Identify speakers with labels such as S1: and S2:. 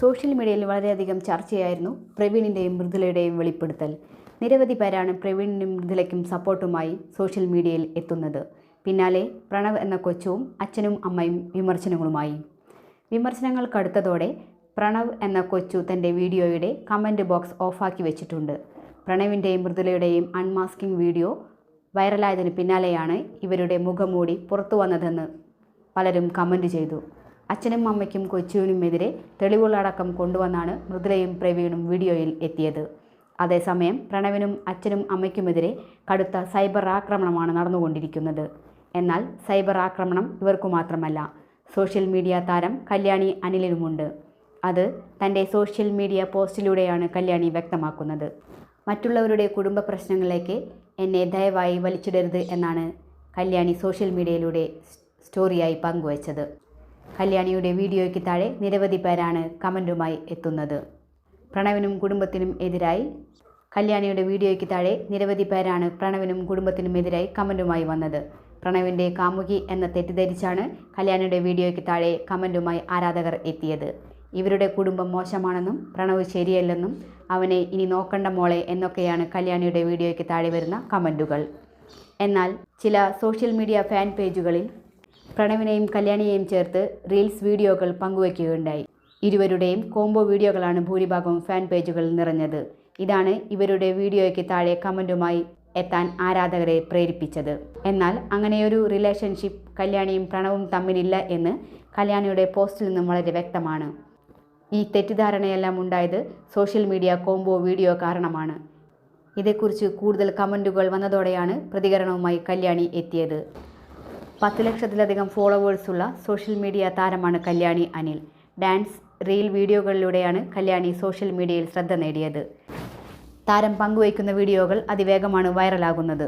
S1: Social മീഡിയയിൽ വളരെയധികം ചർച്ചയായിരുന്നു പ്രവീണിന്റെയും മൃദുലയുടെയും വെളിപ്പെടുത്തൽ. നിരവധി പേരാണ് പ്രവീണിനും മൃദുലയ്ക്കും സപ്പോർട്ടുമായി സോഷ്യൽ മീഡിയയിൽ എത്തുന്നത്. പിന്നാലെ പ്രണവ് എന്ന കൊച്ചുവും അച്ഛനും അമ്മയും വിമർശനങ്ങളുമായി. വിമർശനങ്ങൾ കടുത്തതോടെ പ്രണവ് എന്ന കൊച്ചു തന്റെ വീഡിയോയുടെ കമന്റ് ബോക്സ് ഓഫാക്കി വെച്ചിട്ടുണ്ട്. പ്രണവിന്റെയും മൃദുലയുടെയും അൺമാസ്കിംഗ് വീഡിയോ വൈറലായതിന് പിന്നാലെയാണ് ഇവരുടെ മുഖംമൂടി പുറത്തു വന്നതെന്ന് പലരും കമന്റ് ചെയ്തു. അച്ഛനും അമ്മയ്ക്കും കൊച്ചുവിനുമെതിരെ തെളിവുകളടക്കം കൊണ്ടുവന്നാണ് മൃദുലയും പ്രവീണും വീഡിയോയിൽ എത്തിയത്. അതേസമയം പ്രണവിനും അച്ഛനും അമ്മയ്ക്കുമെതിരെ കടുത്ത സൈബർ ആക്രമണമാണ് നടന്നുകൊണ്ടിരിക്കുന്നത്. എന്നാൽ സൈബർ ആക്രമണം ഇവർക്കു മാത്രമല്ല സോഷ്യൽ മീഡിയ താരം കല്യാണി അനിലിനുമുണ്ട്. അത് തന്റെ സോഷ്യൽ മീഡിയ പോസ്റ്റിലൂടെയാണ് കല്യാണി വ്യക്തമാക്കുന്നത്. മറ്റുള്ളവരുടെ കുടുംബ പ്രശ്നങ്ങളിലേക്ക് എന്നെ ദയവായി വലിച്ചിടരുത് എന്നാണ് കല്യാണി സോഷ്യൽ മീഡിയയിലൂടെ സ്റ്റോറിയായി പങ്കുവച്ചത്. കല്യാണിയുടെ വീഡിയോയ്ക്ക് താഴെ നിരവധി പേരാണ് കമന്റുമായി എത്തുന്നത്. പ്രണവിനും കുടുംബത്തിനും എതിരായി കല്യാണിയുടെ വീഡിയോയ്ക്ക് താഴെ നിരവധി പേരാണ് പ്രണവിനും കുടുംബത്തിനും എതിരായി കമന്റുമായി വന്നത്. പ്രണവിന്റെ കാമുകി എന്ന തെറ്റിദ്ധരിച്ചാണ് കല്യാണിയുടെ വീഡിയോയ്ക്ക് താഴെ കമന്റുമായി ആരാധകർ എത്തിയത്. ഇവരുടെ കുടുംബം മോശമാണെന്നും പ്രണവ് ശരിയല്ലെന്നും അവനെ ഇനി നോക്കണ്ട മോളെ എന്നൊക്കെയാണ് കല്യാണിയുടെ വീഡിയോയ്ക്ക് താഴെ വരുന്ന കമന്റുകൾ എന്നാൽ ചില സോഷ്യൽ മീഡിയ ഫാൻ പേജുകളിൽ പ്രണവിനെയും കല്യാണിയെയും ചേർത്ത് റീൽസ് വീഡിയോകൾ പങ്കുവയ്ക്കുകയുണ്ടായി ഇരുവരുടെയും കോംബോ വീഡിയോകളാണ് ഭൂരിഭാഗവും ഫാൻ പേജുകളിൽ നിറഞ്ഞത്. ഇതാണ് ഇവരുടെ വീഡിയോയ്ക്ക് താഴെ കമന്റുമായി എത്താൻ ആരാധകരെ പ്രേരിപ്പിച്ചത്. എന്നാൽ അങ്ങനെയൊരു റിലേഷൻഷിപ്പ് കല്യാണിയും പ്രണവും തമ്മിലില്ല എന്ന് കല്യാണിയുടെ പോസ്റ്റിൽ നിന്നും വളരെ വ്യക്തമാണ്. ഈ തെറ്റിദ്ധാരണയെല്ലാം ഉണ്ടായത് സോഷ്യൽ മീഡിയ കോംബോ വീഡിയോ കാരണമാണ്. ഇതേക്കുറിച്ച് കൂടുതൽ കമന്റുകൾ വന്നതോടെയാണ് പ്രതികരണവുമായി കല്യാണി എത്തിയത്. പത്ത് ലക്ഷത്തിലധികം ഫോളോവേഴ്സുള്ള സോഷ്യൽ മീഡിയ താരമാണ് കല്യാണി അനിൽ. ഡാൻസ് റീൽ വീഡിയോകളിലൂടെയാണ് കല്യാണി സോഷ്യൽ മീഡിയയിൽ ശ്രദ്ധ നേടിയത്. താരം പങ്കുവയ്ക്കുന്ന വീഡിയോകൾ അതിവേഗമാണ് വൈറലാകുന്നത്.